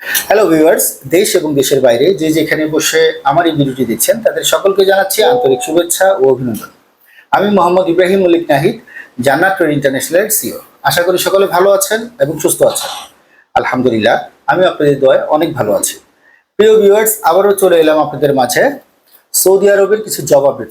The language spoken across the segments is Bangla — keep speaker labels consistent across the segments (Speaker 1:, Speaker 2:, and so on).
Speaker 1: হ্যালো ভিউয়ার্স দেশ এবং দেশের বাইরে যে যেখানে বসে আমার এই ভিডিওটি দেখছেন, তাদের সকলকে জানাচ্ছি আন্তরিক শুভেচ্ছা ও অভিনন্দন। আমি মোহাম্মদ ইব্রাহিম মল্লিক নাহিদ, জান্নাত ট্রেড ইন্টারন্যাশনালের সিও আশা করি সকলে ভালো আছেন এবং সুস্থ আছেন। আলহামদুলিল্লাহ আমি আপনাদের দয় অনেক ভালো আছি। প্রিয় ভিউয়ার্স আবারও চলে এলাম আপনাদের মাঝে সৌদি আরবের কিছু জব আপডেট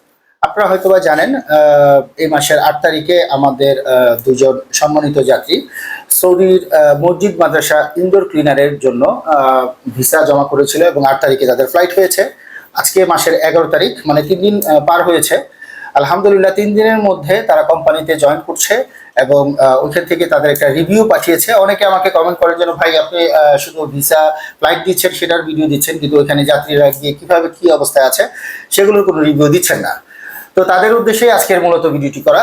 Speaker 1: আপনারা হয়তোবা জানেন এই মাসের আট তারিখে আমাদের দুজন সম্মানিত যাত্রী সৌদির মসজিদ, মাদ্রাসা ইনডোর ক্লিনারের জন্য ভিসা জমা করেছিল এবং আট তারিখে তাদের ফ্লাইট হয়েছে। আজকে মাসের এগারো তারিখ মানে তিন দিন পার হয়েছে। আলহামদুলিল্লাহ, তিন দিনের মধ্যে তারা কোম্পানিতে জয়েন করছে এবং ওইখান থেকে তাদের একটা রিভিউ পাঠিয়েছে। অনেকে আমাকে কমেন্ট করেন যেন ভাই, আপনি শুধু ভিসা ফ্লাইট দিচ্ছেন, সেটার ভিডিও দিচ্ছেন, কিন্তু ওইখানে যাত্রীরা গিয়ে কীভাবে কী অবস্থায় আছে? সেগুলোর কোনো রিভিউ দিচ্ছেন না। তো তাদের উদ্দেশ্যে আজকের মূলত ভিডিওটি করা।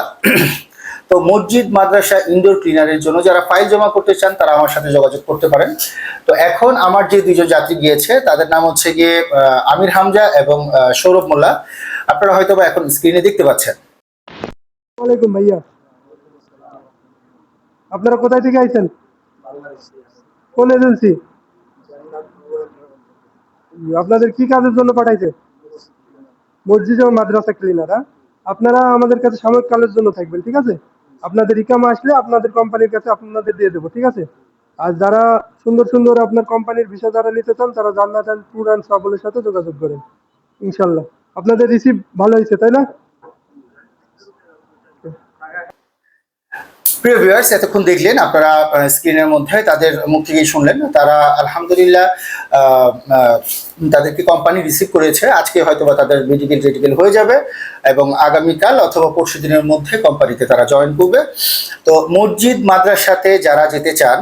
Speaker 1: তো মসজিদ, মাদ্রাসা ইনডোর ক্লিনারের জন্য যারা ফাইল জমা করতে চান, তারা আমার সাথে যোগাযোগ করতে পারেন। তো এখন আমার যে দুজন যাত্রী গিয়েছে, তাদের নাম হচ্ছে গিয়ে আমির হামজা এবং সৌরভ মোল্লা। আপনারা হয়তো বা এখন স্ক্রিনে দেখতে পাচ্ছেন।
Speaker 2: ওয়ালাইকুম ভাইয়া। আপনারা কোথায় থেকে আইছেন? কোন এজেন্সি আপনাদের কি কাজের জন্য পাঠাইছে? মসজিদ ও মাদ্রাসা ক্লিনার হ্যাঁ? আপনারা আমাদের কাছে সাময়িক কালের জন্য থাকবেন, ঠিক আছে? আপনাদের ইকামা আসলে আপনাদের কোম্পানির কাছে আপনাদের দিয়ে দেবো, ঠিক আছে? আর যারা সুন্দর সুন্দর আপনার কোম্পানির ভিসা যারা নিতে চান, তারা জান্নাত অ্যান্ড ট্যুর অ্যান্ড সাথে যোগাযোগ করেন, ইনশাল্লাহ। আপনাদের রিসিভ ভালো হয়েছে, তাই না?
Speaker 1: প্রিয় ভিউয়ার্স এতক্ষণ দেখলেন আপনারা স্ক্রিনের মধ্যে তাদের মুখ থেকেই শুনলেন। তারা আলহামদুলিল্লাহ তাদেরকে কোম্পানি রিসিভ করেছে। আজকে হয়তো বা তাদের মেডিকেল টেডিকেল হয়ে যাবে এবং আগামীকাল অথবা পরশু দিনের মধ্যে কোম্পানিতে তারা জয়েন করবে। তো মসজিদ মাদ্রাসাতে যারা যেতে চান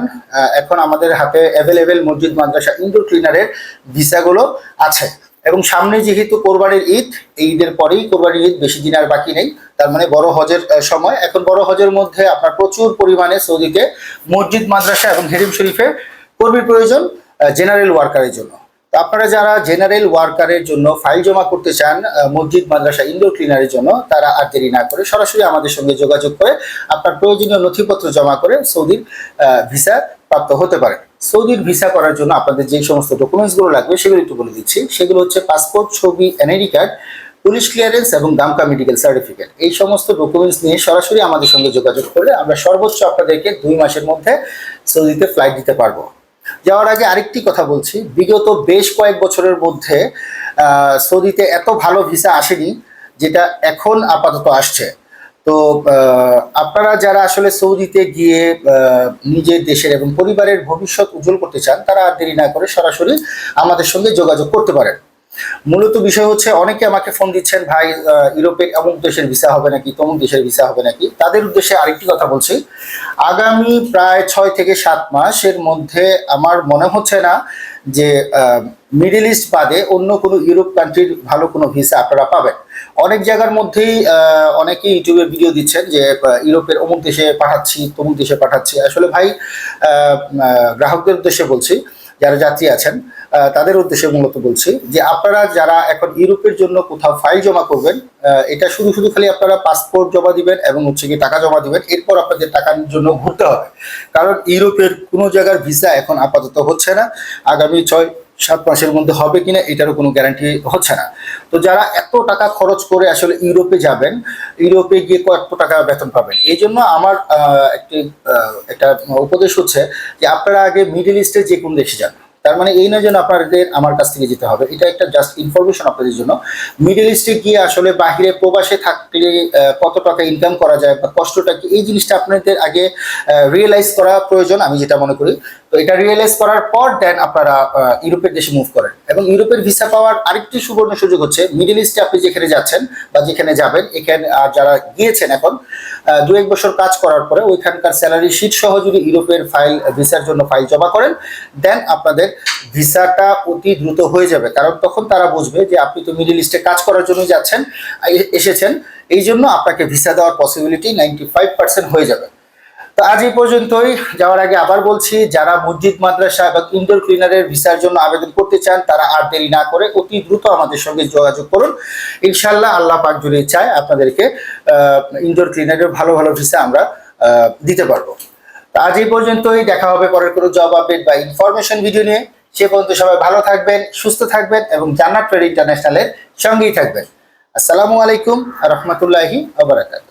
Speaker 1: এখন আমাদের হাতে অ্যাভেলেবেল মসজিদ মাদ্রাসা ইনডোর ক্লিনারের ভিসাগুলো আছে। এবং সামনে যেহেতু কোরবানির ঈদ এই ঈদের পরেই কোরবানির ঈদ, বেশি দিন আর বাকি নেই। তার মানে বড় হজের সময়। এখন বড় হজের মধ্যে আপনার প্রচুর পরিমাণে সৌদিতে মসজিদ, মাদ্রাসা এবং হেরিম শরীফের কর্মীর প্রয়োজন জেনারেল ওয়ার্কারের জন্য। আপনারা যারা জেনারেল ওয়ার্কারের জন্য ফাইল জমা করতে চান মসজিদ, মাদ্রাসা ইনডোর ক্লিনারের জন্য, তারা আর দেরি না করে সরাসরি আমাদের সঙ্গে যোগাযোগ করে আপনার প্রয়োজনীয় নথিপত্র জমা করে সৌদির ভিসা প্রাপ্ত হতে পারে। সৌদির ভিসা করার জন্য আপনাদের যে সমস্ত ডকুমেন্টসগুলো লাগবে, সেগুলো একটু বলে দিচ্ছি। সেগুলো হচ্ছে পাসপোর্ট, ছবি, এনআইডি কার্ড, পুলিশ ক্লিয়ারেন্স এবং দামকা মেডিকেল সার্টিফিকেট। এই সমস্ত ডকুমেন্টস নিয়ে সরাসরি আমাদের সঙ্গে যোগাযোগ করলে আমরা সর্বোচ্চ আপনাদেরকে দুই মাসের মধ্যে সৌদিতে ফ্লাইট দিতে পারব। যাওয়ার আগে আরেকটি কথা বলছি। বিগত বেশ কয়েক বছরের মধ্যে সৌদিতে এত ভালো ভিসা আসেনি, যেটা এখন আপাতত আসছে। তো আপনারা যারা আসলে সৌদিতে গিয়ে নিজের দেশের এবং পরিবারের ভবিষ্যৎ উজ্জ্বল করতে চান, তারা আর দেরি না করে সরাসরি আমাদের সঙ্গে যোগাযোগ করতে পারেন। মূলত বিষয় হচ্ছে, অনেকে আমাকে ফোন দিচ্ছেন, ভাই ইউরোপের অমুক দেশের ভিসা হবে নাকি? তমুক দেশের ভিসা হবে নাকি? তাদের উদ্দেশ্যে আরেকটি কথা বলছি। আগামী প্রায় ছয় থেকে সাত মাসের মধ্যে আমার মনে হচ্ছে না যে মিডিল ইস্ট বাদে অন্য কোনো ইউরোপ কান্ট্রির ভালো কোনো ভিসা আপনারা পাবেন। অনেক জায়গার মধ্যেই অনেকেই ইউটিউবে ভিডিও দিচ্ছেন যে ইউরোপের অমুক দেশে পাঠাচ্ছি, তমুক দেশে পাঠাচ্ছি। আসলে ভাই গ্রাহকদের উদ্দেশ্যে বলছি যারা যাত্রী আছেন তাদের উদ্দেশ্যে মূলত বলছি যে আপনারা যারা এখন ইউরোপের জন্য কোথাও ফাইল জমা করবেন এটা শুধু শুধু খালি আপনারা পাসপোর্ট জমা দিবেন এবং হচ্ছে কি টাকা জমা দিবেন, এরপর আপনাদের টাকার জন্য ঘুরতে হবে। কারণ ইউরোপের কোনো জায়গার ভিসা এখন আপাতত হচ্ছে না। আগামী ছয় সাত মাসের মধ্যে হবে কিনা এটারও কোনো গ্যারান্টি হচ্ছে না। তো যারা এত টাকা খরচ করে আসলে ইউরোপে যাবেন, ইউরোপে গিয়ে কত টাকা বেতন পাবেন। এই জন্য আমার একটি একটা উপদেশ হচ্ছে যে আপনারা আগে মিডল ইস্টের যে কোনো দেশে যান। তার মানে এই নয় যেন আপনাদের, আমার কাছ থেকে যেতে হবে। এটা একটা জাস্ট ইনফরমেশন আপনাদের জন্য। মিডল ইস্টে গিয়ে আসলে বাহিরে প্রবাসে থাকলে কত টাকা ইনকাম করা যায় বা কষ্টটা কি, এই জিনিসটা আপনাদের আগে রিয়েলাইজ করা প্রয়োজন। আমি যেটা মনে করি এটা রিয়েলাইজ করার পর দেন আপনারা ইউরোপের দেশে মুভ করেন। এবং ইউরোপের ভিসা পাওয়ার আরেকটি সুবর্ণ সুযোগ হচ্ছে মিডল ইস্টে আপনি যেখানে যাচ্ছেন বা যেখানে যাবেন, এখানে যারা গিয়েছেন এখন দু এক বছর কাজ করার পরে ওইখানকার স্যালারি শিট সহ যদি ইউরোপের ফাইল ভিসার জন্য ফাইল জমা করেন দেন আপনাদের ভিসাটা অতি দ্রুত হয়ে যাবে। কারণ তখন তারা বুঝবে যে আপনি তো মিডল ইস্টে কাজ করার জন্য যাচ্ছেন এসেছেন, এই জন্য আপনাকে ভিসা দেওয়ার পসিবিলিটি নাইনটি ফাইভ পার্সেন্ট হয়ে যাবে। তো আজ এই পর্যন্তই। যাওয়ার আগে আবার বলছি, যারা মসজিদ, মাদ্রাসা বা ইনডোর ক্লিনারের ভিসার জন্য আবেদন করতে চান, তারা আর দেরি না করে অতি দ্রুত আমাদের সঙ্গে যোগাযোগ করুন। ইনশাল্লাহ আল্লাহ পাক যদি চায়, আপনাদেরকে ইনডোর ক্লিনারের ভালো ভালো ভিসা আমরা দিতে পারব। তো আজ এই পর্যন্তই। দেখা হবে পরের কোনো জব আপডেট বা ইনফরমেশন ভিডিও নিয়ে। সে পর্যন্ত সবাই ভালো থাকবেন, সুস্থ থাকবেন এবং জান্নাত ট্রেড ইন্টারন্যাশনালের সঙ্গেই থাকবেন। আসসালামু আলাইকুম রহমতুল্লাহি আবরাকাত